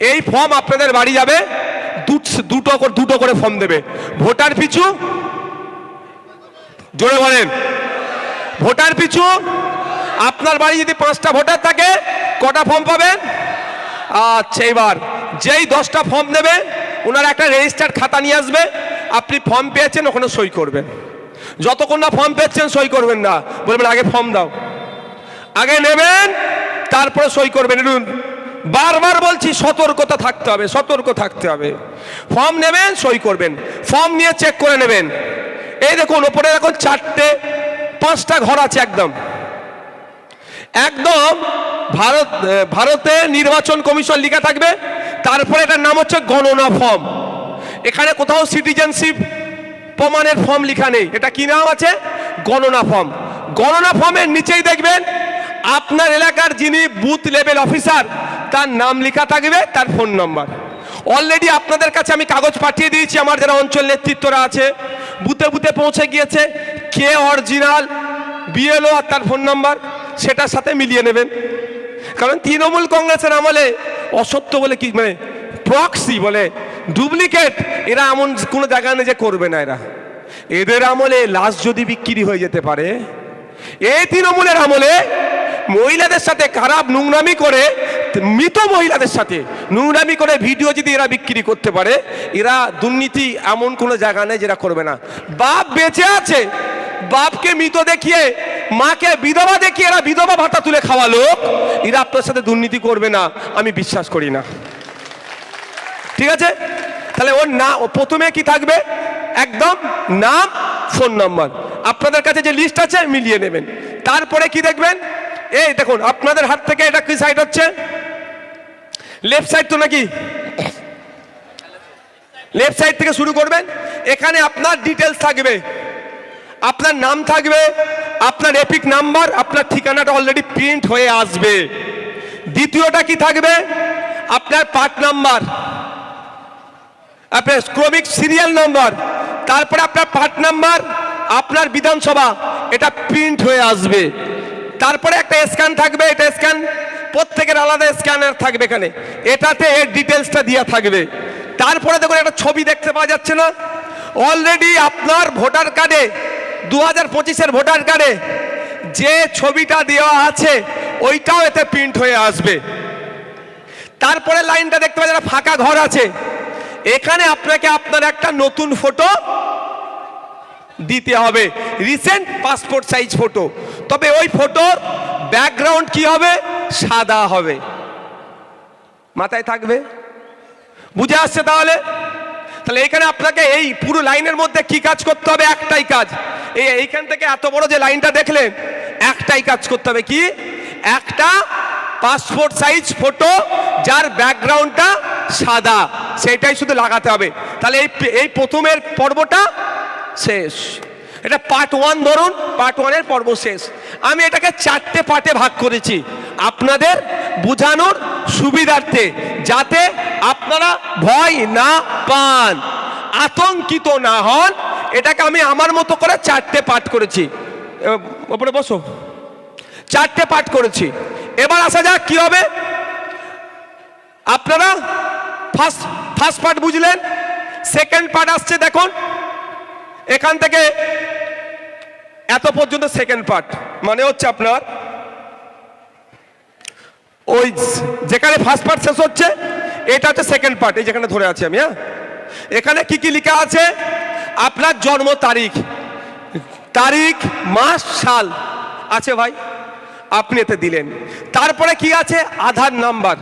এই ফর্ম আপনাদের বাড়ি যাবে। দুটো দুটো করে ফর্ম দেবে। ভোটার পিছু, জোরে বলেন। ভোটার পিছু, আপনার বাড়ি যদি পাঁচটা ভোটার থাকে, কটা ফর্ম পাবেন আচ্ছা এবার যেই দশটা ফর্ম দেবে ওনার একটা রেজিস্টার্ড খাতা নিয়ে আসবে। আপনি ফর্ম পেয়েছেন, ওখানে সই করবেন। যতক্ষণ না ফর্ম পেয়েছেন, সই করবেন না। বলবেন, আগে ফর্ম দাও। আগে নেবেন, তারপরে সই করবেন। বারবার বলছি, সতর্কতা থাকতে হবে, সতর্ক থাকতে হবে। ফর্ম নেবেন, সই করবেন। ফর্ম নিয়ে চেক করে নেবেন। এই দেখুন, ওপরে এখন চারটে, পাঁচটা ঘর আছে একদম। একদম ভারত ভারতে নির্বাচন কমিশন লিখা থাকবে, তারপরে এটার নাম হচ্ছে গণনা ফর্ম। এখানে কোথাও সিটিজেনশিপ প্রমাণের ফর্ম লেখা নেই। এটা কি নাম আছে? গণনা ফর্ম। গণনা ফর্মের নিচেই দেখবেন আপনার এলাকার যিনি বুথ লেভেল অফিসার, তার নাম লেখা থাকবে, তার ফোন নম্বর। অলরেডি আপনাদের কাছে আমি কাগজ পাঠিয়ে দিয়েছি, আমার যারা অঞ্চল নেতৃত্বরা আছে। বুথে বুথে পৌঁছে গিয়েছে কে অরিজিনাল বিএলও আর তার ফোন নাম্বার, সেটার সাথে মিলিয়ে নেবেন। কারণ তৃণমূল কংগ্রেসের আমলে অসত্য বলে কি মানে প্রক্সি বলে ডুপ্লিকেট এরা এমন কোনো জায়গা নেই যে করবে না এরা। এদের আমলে লাশ যদি বিক্রি হয়ে যেতে পারে, এই তৃণমূলের আমলে মহিলাদের সাথে খারাপ নোংরামি করে, মৃত মহিলাদের সাথে নোংরামি করে ভিডিও যদি এরা বিক্রি করতে পারে, এরা দুর্নীতি এমন কোনো জায়গা নেই যেটা করবে না। বাপ বেঁচে আছে, বাপকে মৃত দেখিয়ে, মাকে বিধবা দেখিয়ে এরা বিধবা ভাতা তুলে খাওয়া লোক, এরা আপনার সাথে দুর্নীতি করবে না, আমি বিশ্বাস করি না। ঠিক আছে? তাহলে ওর না প্রথমে কি থাকবে? একদম নাম, ফোন নাম্বার। আপনাদের কাছে যে লিস্ট আছে, মিলিয়ে নেবেন। তারপরে কি দেখবেন? এই দেখুন, আপনাদের হাত থেকে এটা কি সাইড হচ্ছে? লেফট সাইড তো নাকি? লেফট সাইড থেকে শুরু করবেন, এখানে আপনার ডিটেলস থাকবে। আপনার নাম থাকবে, আপনার এপিক নাম্বার আপনার ঠিকানাটা অলরেডি প্রিন্ট হয়ে আসবে। দ্বিতীয়টা কি থাকবে? আপনার পার্ট নাম্বার আপনার ক্রমিক সিরিয়াল নাম্বার তারপরে আপনার পার্ট নাম্বার আপনার বিধানসভা, এটা প্রিন্ট হয়ে আসবে। তারপরে একটা স্ক্যান থাকবে, এটা স্ক্যান প্রত্যেকের আলাদা স্ক্যানার থাকবে এখানে। এটাতে এর ডিটেলসটা দেওয়া থাকবে। তারপরে দেখুন, একটা ছবি দেখতে পাওয়া যাচ্ছে না। অলরেডি আপনার ভোটার কার্ডে দু হাজার পঁচিশের ভোটার কার্ডে যে ছবিটা দেওয়া আছে, ওইটাও এতে প্রিন্ট হয়ে আসবে। তারপরে লাইনটা দেখতে পাচ্ছেন, একটা ফাঁকা ঘর আছে। এখানে আপনাকে আপনার একটা নতুন ফটো দিতে হবে। রিসেন্ট পাসপোর্ট সাইজ ফটো তবে ওই ফটোর ব্যাকগ্রাউন্ড কি হবে? সাদা হবে। মাথায় থাকবে? বুঝে আসছে তাহলে? তাহলে এখানে আপনাকে এই পুরো লাইনের মধ্যে কি কাজ করতে হবে? একটাই কাজ। এই এইখান থেকে এত বড় যে লাইনটা দেখলেন একটাই কাজ করতে হবে কি? একটা পাসপোর্ট সাইজ ফটো যার ব্যাকগ্রাউন্ডটা সাদা, সেটাই শুধু লাগাতে হবে। তাহলে এই এই প্রথমের পর্বটা শেষ। এটা পার্ট ওয়ান ধরুন পার্ট ওয়ানের পর্ব শেষ। আমি এটাকে চারটে পার্টে ভাগ করেছি। আপনাদের বোঝানোর সুবিধার্থে, যাতে আপনারা ভয় না পান, আতঙ্কিত না হন, এটাকে আমি আমার মতো করে চারটে পাঠ করেছি। ওপরে বসো। চারটে পাঠ করেছি। এবার আসা যাক কি হবে। আপনারা ফার্স্ট ফার্স্ট পার্ট বুঝলেন। সেকেন্ড পার্ট আসছে, দেখুন। এখান থেকে এত পর্যন্ত সেকেন্ড পার্ট মানে হচ্ছে আপনার ওই যেখানে ফার্স্ট পার্ট শেষ হচ্ছে, এটা হচ্ছে সেকেন্ড পার্ট এই যেখানে ধরে আছি আমি হ্যাঁ? এখানে কি কি লেখা আছে? আপনার জন্ম তারিখ তারিখ, মাস, সাল, আছে ভাই? আপনি এতে দিলেন। তারপরে কি আছে? আধার নাম্বার।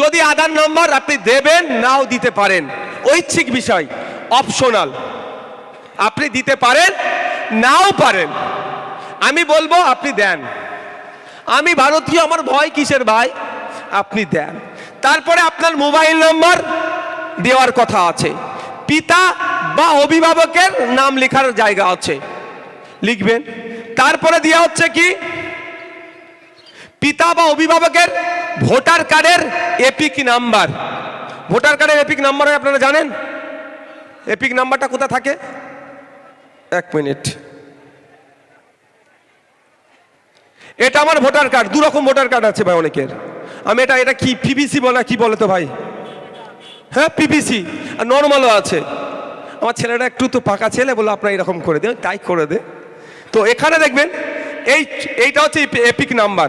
যদি আধার নাম্বার আপনি দেবেন, নাও দিতে পারেন। ঐচ্ছিক বিষয় অপশনাল আপনি দিতে পারেন, নাও পারেন। আমি বলব, আপনি দেন। আমি ভারতীয়, আমার ভয় কিসের ভাই? আপনি দেন। তারপরে আপনার মোবাইল নম্বর দেওয়ার কথা আছে। পিতা বা অভিভাবকের নাম লেখার জায়গা আছে। লিখবেন। তারপরে দেওয়া হচ্ছে কি? পিতা বা অভিভাবকের ভোটার কার্ডের এপিক নাম্বার। ভোটার কার্ডের এপিক নাম্বার আপনারা জানেন? এপিক নাম্বারটা কোথায় থাকে? এক মিনিট। এটা আমার ভোটার কার্ড, দু রকম ভোটার কার্ড আছে ভাই অনেকের। আমি এটা এটা কি পিভিসি বলে কি বলে তো ভাই? হ্যাঁ পিপিসি আর নর্মালও আছে। আমার ছেলেটা একটু তো পাকা ছেলে বলে আপনার এরকম করে দে তাই করে দে। তো এখানে দেখবেন, এই, এইটা হচ্ছে এপিক নাম্বার।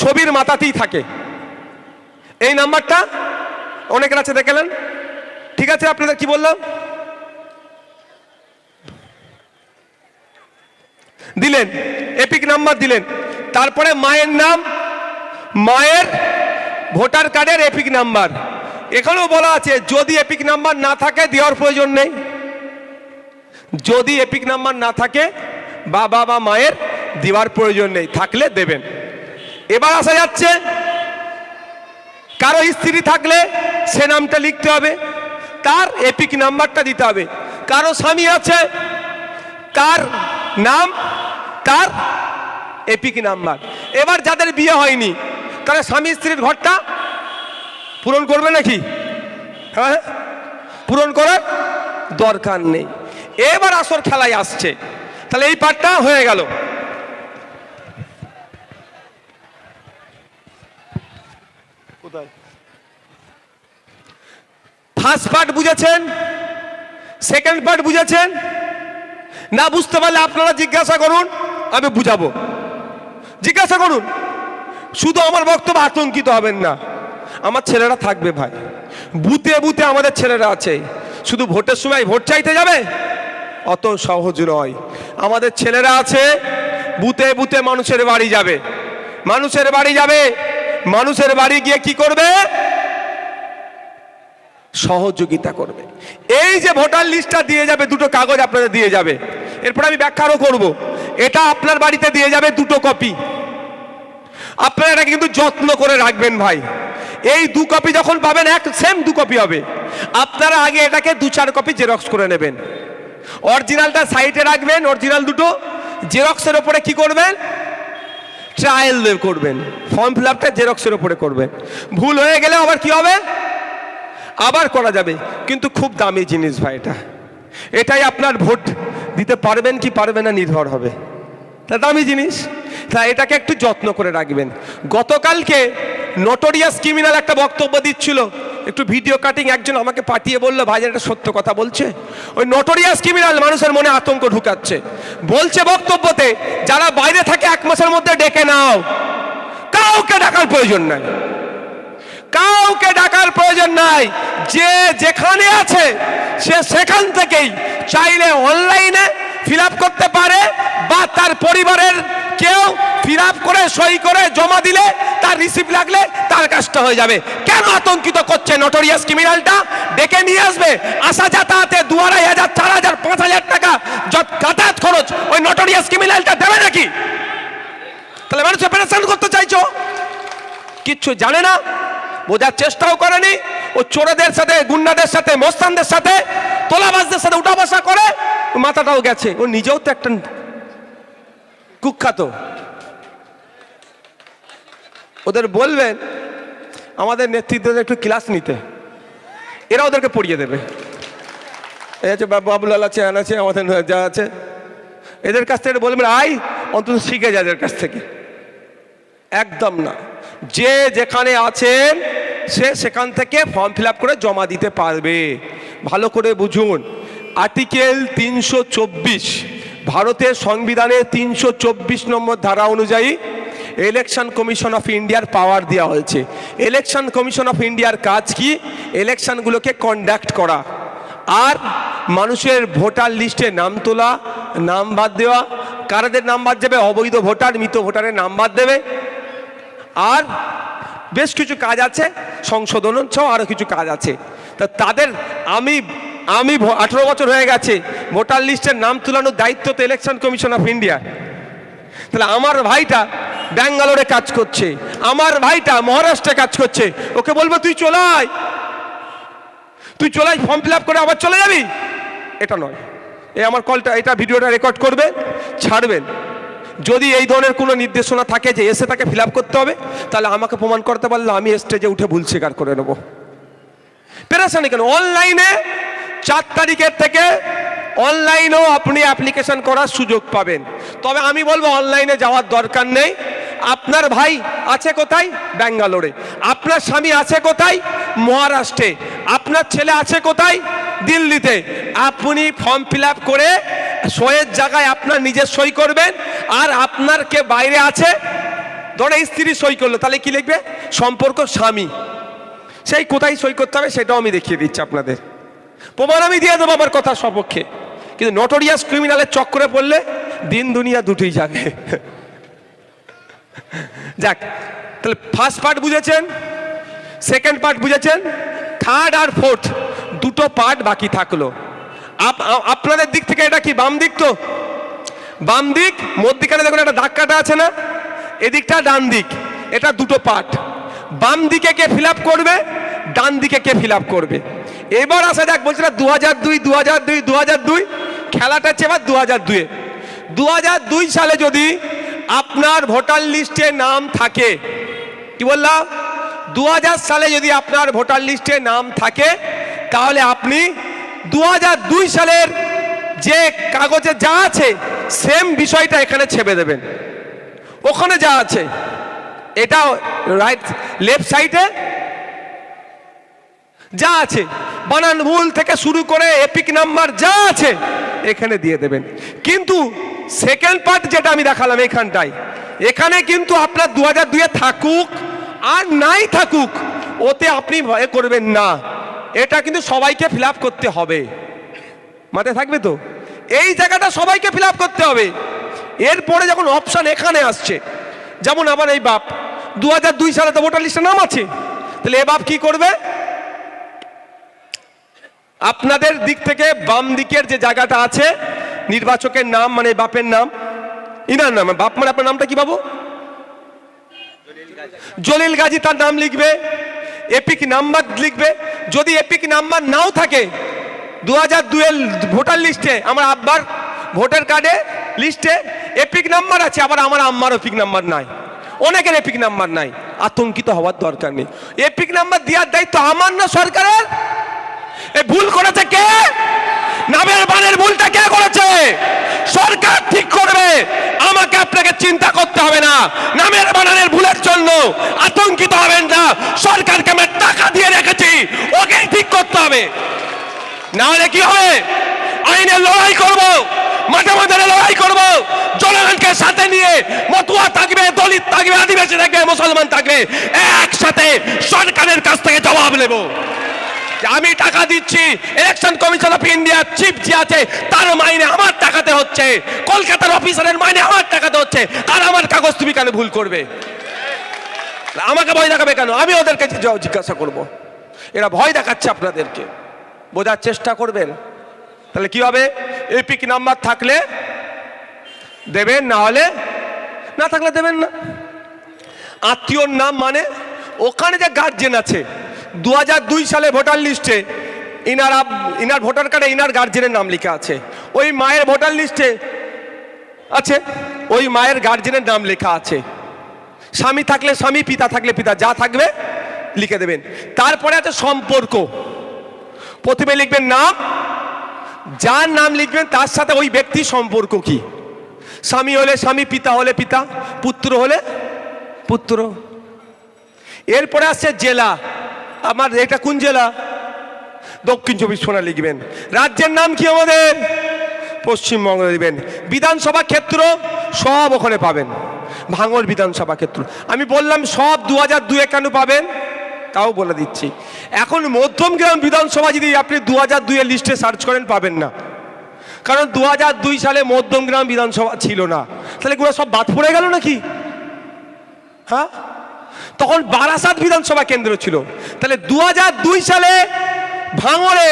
ছবির মাথাতেই থাকে। এই নাম্বারটা অনেকের আছে দেখালেন ঠিক আছে, আপনাদের কি বললাম? দিলেন এপিক নাম্বার দিলেন। তারপরে মায়ের নাম, মায়ের ভোটার কার্ডের এপিক নাম্বার এখানেও বলা আছে, যদি এপিক নাম্বার না থাকে, দেওয়ার প্রয়োজন নেই। যদি এপিক নাম্বার না থাকে, বাবা বা মায়ের দেওয়ার প্রয়োজন নেই, থাকলে দেবেন। এবার আসা যাচ্ছে, কারও স্ত্রী থাকলে সে নামটা লিখতে হবে, তার এপিক নাম্বারটা দিতে হবে। কারও স্বামী আছে, তার নাম তার এপিক নাম্বার। এবার যাদের বিয়ে হয়নি তারা স্বামী স্ত্রীর ঘরটা পূরণ করবে নাকি? হ্যাঁ পূরণ করার দরকার নেই। এবার আসর খেলায় আসছে। তাহলে এই পার্টটা হয়ে গেল। ফার্স্ট পার্ট বুঝেছেন? সেকেন্ড পার্ট বুঝেছেন? না বুঝতে পারলে আপনারা জিজ্ঞাসা করুন। আমি বুঝাবো। জিজ্ঞাসা করুন। শুধু আমার বক্তব্য আতঙ্কিত হবেন না। আমার ছেলেরা থাকবে ভাই। বুতে বুতে আমাদের ছেলেরা আছে। শুধু ভোটের সময় ভোট চাইতে যাবে? অত সহজ নয়। আমাদের ছেলেরা আছে বুতে বুতে মানুষের বাড়ি যাবে। মানুষের বাড়ি যাবে। মানুষের বাড়ি গিয়ে কি করবে? সহযোগিতা করবে। এই যে ভোটার লিস্টটা দিয়ে যাবে, দুটো কাগজ আপনাদের দিয়ে যাবে। এরপর আমি ব্যাখ্যারও করব। এটা আপনার বাড়িতে দিয়ে যাবে দুটো কপি। আপনারা এটা কিন্তু যত্ন করে রাখবেন ভাই। এই দু কপি যখন পাবেন, এক সেম দু কপি হবে। আপনারা আগে এটাকে দু চার কপি জেরক্স করে নেবেন। অরিজিনালটা সাইডে রাখবেন অরিজিনাল দুটো। জেরক্সের ওপরে কি করবেন? ট্রায়াল করবেন। ফর্ম ফিল আপটা জেরক্সের ওপরে করবেন। ভুল হয়ে গেলে আবার কি হবে? আবার করা যাবে। কিন্তু খুব দামি জিনিস ভাই এটা। এটাই আপনার ভোট। দিতে পারবেন কি পারবেন না, নির্ভর হবে। তা দামি জিনিস। তা এটাকে একটু যত্ন করে রাখবেন। গতকালকে নটোরিয়াস ক্রিমিনাল একটা বক্তব্য দিচ্ছিল। একটু ভিডিও কাটিং একজন আমাকে পাঠিয়ে বলল, ভাই, এটা সত্য কথা বলছে? ওই নটোরিয়াস ক্রিমিনাল মানুষের মনে আতঙ্ক ঢুকাচ্ছে। বলছে বক্তব্যতে, যারা বাইরে থাকে এক মাসের মধ্যে ডেকে নাও। কাউকে ডাকার প্রয়োজন নাই। কাউকে ডাকার প্রয়োজন নাই। যে যেখানে আছে, সে সেখান থেকেই চাইলে অনলাইনে ফিল করতে পারে বা তার পরিবারের কেউ ফিল করে, সই করে, জমা দিলে তার রিসিপ্ট লাগলে তার কাজটা হয়ে যাবে। কেন আতঙ্কিত করছে নটোরিয়াস ক্রিমিনালটা ডেকে নিয়ে আসবে। আসা যাতায়াতে দু আড়াই হাজার, চার হাজার, পাঁচ হাজার টাকা যত যাতায়াত খরচ ওই নটোরিয়াস ক্রিমিনালটা দেবে নাকি? তাহলে মানুষ অপারেশন করতে চাইছো? কিচ্ছু জানে না। বোঝার চেষ্টাও করেনি। ও চোরদের সাথে, গুন্ডাদের সাথে, মোস্তানদের সাথে, তোলাবাজদের সাথে উঠা বসা করে, মাথাটাও গেছে। ও নিজেও তো একটা কুখ্যাত। ওদের বলবেন, আমাদের নেতৃত্বদের একটু ক্লাস নিতে। এরা ওদেরকে পড়িয়ে দেবে। এই আছে বাবু আবুলাল আছে, আন আছে, আমাদের যা আছে। এদের কাছ থেকে বলবেন আই অন্তত শিখে যায় এদের কাছ থেকে। একদম না। যে যেখানে আছেন সে সেখান থেকে ফর্ম ফিল করে জমা দিতে পারবে। ভালো করে বুঝুন। আর্টিকেল তিনশো চব্বিশ, ভারতের সংবিধানের তিনশো চব্বিশ নম্বর ধারা অনুযায়ী ইলেকশন কমিশন অফ ইন্ডিয়ার পাওয়ার দেওয়া হয়েছে। ইলেকশন কমিশন অফ ইন্ডিয়ার কাজ কি? ইলেকশনগুলোকে কন্ডাক্ট করা। আর মানুষের ভোটার লিস্টে নাম তোলা, নাম বাদ দেওয়া। কারাদের নাম বাদ দেবে? অবৈধ ভোটার, মৃত ভোটারের নাম বাদ দেবে। আর বেশ কিছু কাজ আছে সংশোধন সহ আরও কিছু কাজ আছে। তা তাদের আমি আমি আঠেরো বছর হয়ে গেছে, ভোটার লিস্টের নাম তুলানোর দায়িত্ব তো ইলেকশন কমিশন অফ ইন্ডিয়া তাহলে আমার ভাইটা ব্যাঙ্গালোরে কাজ করছে, আমার ভাইটা মহারাষ্ট্রে কাজ করছে, ওকে বলব, তুই চলাই তুই চলাই ফর্ম ফিল করে আবার চলে যাবি? এটা নয়। এই আমার কলটা এটা ভিডিওটা রেকর্ড করবে, ছাড়বেন। যদি এই ধরনের কোনো নির্দেশনা থাকে যে এসে তাকে ফিল করতে হবে, তাহলে আমাকে প্রমাণ করতে পারলে আমি স্টেজে উঠে ভুল স্বীকার করে নেব। পেরেছানি কেন? অনলাইনে চার তারিখের থেকে অনলাইনেও আপনি অ্যাপ্লিকেশন করার সুযোগ পাবেন। তবে আমি বলব অনলাইনে যাওয়ার দরকার নেই। আপনার ভাই আছে কোথায়? ব্যাঙ্গালোরে। আপনার স্বামী আছে কোথায়? মহারাষ্ট্রে। আপনার ছেলে আছে কোথায়? দিল্লিতে। আপনি ফর্ম ফিল করে, সইয়ের জায়গায় আপনার নিজের সই করবেন আর আপনার কে বাইরে আছে? ধরে স্ত্রী সই করল, তাহলে কি লিখবে? সম্পর্ক স্বামী। সেই কোথায় সই করতে হবে সেটাও আমি দেখিয়ে দিচ্ছি আপনাদের। প্রমাণ আমি দিয়ে দেবো আমার কথা সপক্ষে। কিন্তু নটোরিয়াস ক্রিমিনালের চক্করে পড়লে দিন দুনিয়া দুটোই যাবে যাক, তাহলে ফার্স্ট পার্ট বুঝেছেন? সেকেন্ড পার্ট বুঝেছেন? থার্ড আর ফোর্থ দুটো পার্ট বাকি থাকল। আপ- আপনাদের দিক থেকে এটা কি? বাম দিক তো? বাম দিক, মধ্যিখানে দেখুন একটা দাগ কাটা আছে না? এদিকটা ডান দিক, এটা দুটো পার্ট। বাম দিকে কে ফিল করবে? ডান দিকে কে ফিল করবে? এবার আসা যাক বলছিলাম দু হাজার দুই দু হাজার দুই দু হাজার দুই, খেলাটা হচ্ছে এবার দু হাজার দুয়ে দু হাজার দুই সালে যদি আপনার ভোটার লিস্টে নাম থাকে, কি বললাম? দু হাজার সালে যদি আপনার ভোটার লিস্টে নাম থাকে, তাহলে আপনি দু হাজার দুই সালের যে কাগজে যা আছে সেম বিষয়টা এখানে ছেপে দেবেন। ওখানে যা আছে, এটা রাইট লেফট সাইডে যা আছে, বানান ভুল থেকে শুরু করে এপিক নাম্বার যা আছে, এখানে দিয়ে দেবেন। কিন্তু সেকেন্ড পার্ট যেটা আমি দেখালাম এখানটায়, এখানে কিন্তু আপনার দু হাজার দুয়ে থাকুক আর নাই থাকুক, ওতে আপনি ভয় করবেন না। এটা কিন্তু সবাইকে ফিল করতে হবে। মাথায় থাকবে তো? এই জায়গাটা সবাইকে ফিল করতে হবে। এরপরে যখন অপশন এখানে আসছে, যেমন আবার এই বাপ দু সালে তো ভোটার লিস্টে নাম আছে। তাহলে এ বাপ কি করবে? আপনাদের দিক থেকে বাম দিকের যে জায়গাটা আছে, নির্বাচকের নাম মানে বাপের নাম, ইনার নাম, বাপ মানে আপনার নামটা কি বাবু? জলিল গাজী তার নাম লিখবে, এপিক নাম্বার লিখবে। যদি এপিক নাম্বার নাও থাকে দু হাজার দুয়ের ভোটার লিস্টে আমার আব্বার ভোটার কার্ডে লিস্টে এপিক নাম্বার আছে, আবার আমার আম্মার এপিক নাম্বার নাই। অনেকের এপিক নাম্বার নাই, আতঙ্কিত হওয়ার দরকার নেই। এপিক নাম্বার দেওয়ার দায়িত্ব আমার না সরকারের? এ ভুল করেছে কে? নামের বানের ভুলটা কে করেছে? সরকার ঠিক করবে, আমাকে আপনাকে চিন্তা করতে হবে না। নামের বানানের ভুলের জন্য আতঙ্কিত হবেন না। সরকারকে আমি টাকা দিয়ে রেখেছি ওকে ঠিক করতে হবে। না হলে কি হবে? আইনের লড়াই করব, মাঠে মাঠে লড়াই করব। জনগণকে সাথে নিয়ে মতুয়া থাকবে, দলিত থাকবে, আদিবাসী থাকবে, মুসলমান থাকবে, একসাথে সরকারের কাছ থেকে জবাব নেব। আমি টাকা দিচ্ছি election commission of India chief যে আছে, তার মাইনে আমার টাকাতে হচ্ছে। কলকাতার অফিসারের মাইনে আমার টাকাতে হচ্ছে। আর আমার কাগজ তুমি কেন ভুল করবে? আমাকে ভয় দেখাবে কেন? আমি ওদের কাছে যাও জিজ্ঞাসা করব। এরা ভয় দেখাচ্ছে আপনাদেরকে। বোঝার চেষ্টা করবেন। তাহলে কি হবে? এপিক নাম্বার থাকলে দেবেন, না হলে না থাকলে দেবেন না। আত্মীয়র নাম মানে ওখানে যে গার্জেন আছে দু সালে ভোটার লিস্টে ইনার ইনার ভোটার কার্ডে ইনার গার্জেনের নাম লেখা আছে। ওই মায়ের ভোটার লিস্টে আছে, ওই মায়ের গার্জেনের নাম লেখা আছে। স্বামী থাকলে স্বামী, পিতা থাকলে পিতা, যা থাকবে লিখে দেবেন। তারপরে আছে সম্পর্ক। প্রথমে লিখবেন নাম, যার নাম লিখবেন তার সাথে ওই ব্যক্তির সম্পর্ক কি? স্বামী হলে স্বামী, পিতা হলে পিতা, পুত্র হলে পুত্র। এরপরে আসছে জেলা। আমার এটা কোন জেলা? দক্ষিণ চব্বিশ পরগনা লিখবেন। রাজ্যের নাম কি আমাদের? পশ্চিমবঙ্গ লিখবেন। বিধানসভা ক্ষেত্র সব ওখানে পাবেন। ভাঙর বিধানসভা ক্ষেত্র। আমি বললাম সব দু হাজার দুয়ে কেন পাবেন। তাও বলে দিচ্ছি। এখন মধ্যমগ্রাম বিধানসভা যদি আপনি দু হাজার দুইয়ের লিস্টে সার্চ করেন, পাবেন না। কারণ দু হাজার দুই সালে মধ্যমগ্রাম বিধানসভা ছিল না। তাহলে এগুলো সব বাদ পড়ে গেল নাকি? হ্যাঁ? তখন বারাসাত বিধানসভা কেন্দ্র ছিল। তাহলে দু দুই সালে ভাঙড়ে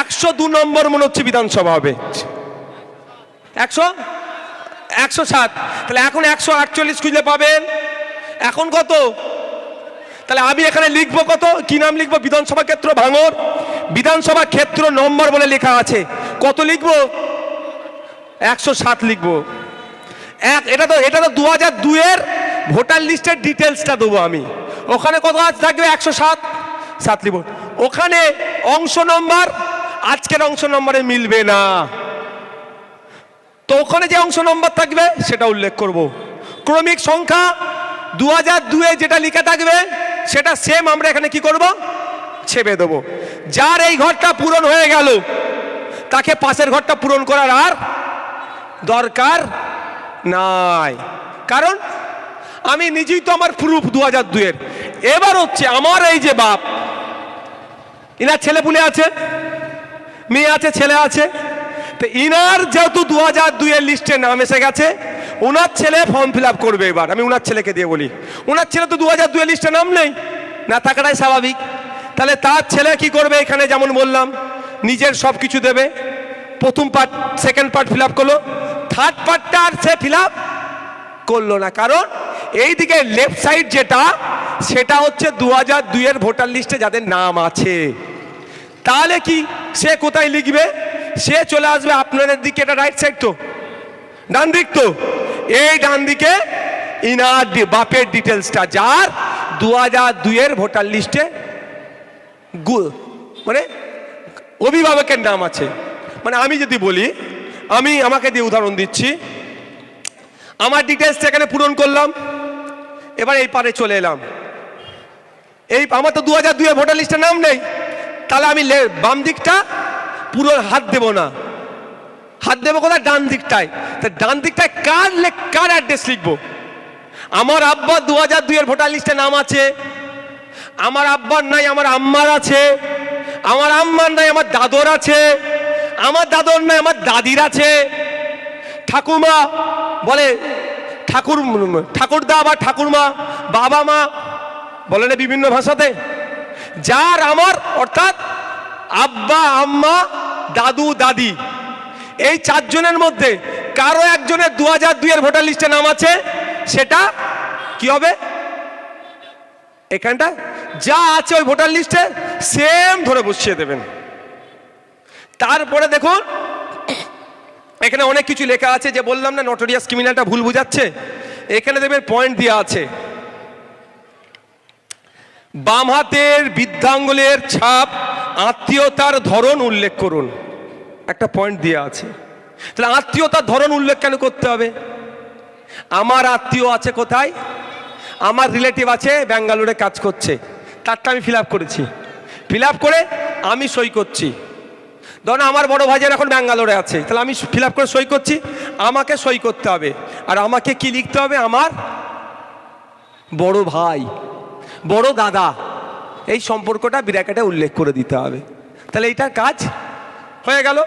একশো দু নম্বর মনে হচ্ছে বিধানসভা হবে। একশো? একশো সাত। তাহলে এখন একশো আটচল্লিশ খুঁজলে পাবেন। এখন কত? তাহলে আমি এখানে লিখব কত? কি নাম লিখব? বিধানসভা ক্ষেত্র ভাঙর। বিধানসভা ক্ষেত্র নম্বর বলে লেখা আছে। কত লিখব? একশো সাত লিখব। এক, এটা তো এটা তো দু হাজার দুয়ের ভোটার লিস্টের ডিটেলসটা দেবো আমি। ওখানে কত আজ থাকবে একশো সাত। সাত লিখব। ওখানে অংশ নম্বর, আজকের অংশ নম্বরে মিলবে না। তো ওখানে যে অংশ নম্বর থাকবে, সেটা উল্লেখ করব। ক্রমিক সংখ্যা দু হাজার দুয়ে যেটা লিখে থাকবে সেটা সেম আমরা এখানে কি করব? ছেপে দেবো। যার এই ঘরটা পূরণ হয়ে গেল, তাকে পাশের ঘরটা পূরণ করার আর দরকার নাই। কারণ আমি নিজেই তো আমার প্রুফ দু হাজার দুয়ের এবার হচ্ছে আমার এই যে বাপ, ইনার ছেলে পুলে আছে, মেয়ে আছে, ছেলে আছে, তো ইনার যেহেতু দু হাজার দুইয়ের লিস্টে নাম এসে গেছে ওনার ছেলে ফর্ম ফিল করবে এবার, আমি ওনার ছেলেকে দিয়ে বলি। ওনার ছেলে তো দু হাজার দুইয়ের লিস্টে নাম নেই, না থাকাটাই স্বাভাবিক। তাহলে তার ছেলে কি করবে এখানে যেমন বললাম, নিজের সব কিছু দেবে, প্রথম পার্ট সেকেন্ড পার্ট ফিল করল থার্ড পার্টটা আর সে ফিল করল না। কারণ এইদিকে লেফট সাইড যেটা, সেটা হচ্ছে দু হাজার দুইয়ের ভোটার লিস্টে যাদের নাম আছে। তাহলে কি সে কোথায় লিখবে? সে চলে আসবে আপনাদের দিকে, এটা রাইট সাইড তো। ডান দিক তো। এই ডান দিকে ইনার বাপের ডিটেলসটা, যার দু হাজার দুইয়ের ভোটার লিস্টে গু- মানে অভিভাবকের নাম আছে। মানে আমি যদি বলি, আমি আমাকে দিয়ে উদাহরণ দিচ্ছি। আমার ডিটেলস এখানে পূরণ করলাম। এবার এই পারে চলে এলাম। এই আমার তো দু হাজার দুইয়ের ভোটার লিস্টের নাম নেই। তাহলে আমি বাম দিকটা পুরো হাত দেব না। হাত দেবো কোথায়? ডান দিকটায়। তা ডান দিকটায় কার লেখ কার অ্যাড্রেস লিখব? আমার আব্বা দু হাজার দুইয়ের ভোটার লিস্টে নাম আছে। আমার আব্বার নাই, আমার আম্মার আছে। আমার আম্মার নাই, আমার দাদর আছে। আমার দাদর নাই, আমার দাদির আছে। ঠাকুমা বলে, ঠাকুর, ঠাকুরদা বা ঠাকুরমা, বাবা মা বলে না বিভিন্ন ভাষাতে? যার, আমার, অর্থাৎ আব্বা, আম্মা, দাদু, দাদি। এই চারজনের মধ্যে কারও একজনের দু হাজার দুইয়ের ভোটার লিস্টে নাম আছে, সেটা কি হবে? এখানটা? যা আছে ওই ভোটার লিস্টে সেম ধরে বসিয়ে দেবেন। তারপরে দেখুন, এখানে অনেক কিছু লেখা আছে যে বললাম না নটোরিয়াস ক্রিমিনালটা ভুল বুঝাচ্ছে? এখানে দেবেন পয়েন্ট দেওয়া আছে। বাম হাতের বৃদ্ধাঙ্গুলের ছাপ আত্মীয়তার ধরন উল্লেখ করুন। একটা পয়েন্ট দেওয়া আছে। তাহলে আত্মীয়তার ধরন উল্লেখ কেন করতে হবে? আমার আত্মীয় আছে কোথায়? আমার রিলেটিভ আছে, ব্যাঙ্গালোরে কাজ করছে। তারটা আমি ফিল করেছি। ফিল করে আমি সই করছি। ধরুন আমার বড় ভাইজান এখন ব্যাঙ্গালোরে আছে, তাহলে আমি ফিল করে সই করছি, আমাকে সই করতে হবে। আর আমাকে কি লিখতে হবে? আমার বড় ভাই, বড় দাদা, এই সম্পর্কটা বিরাকাটে উল্লেখ করে দিতে হবে। তাহলে এইটার কাজ হয়ে গেল।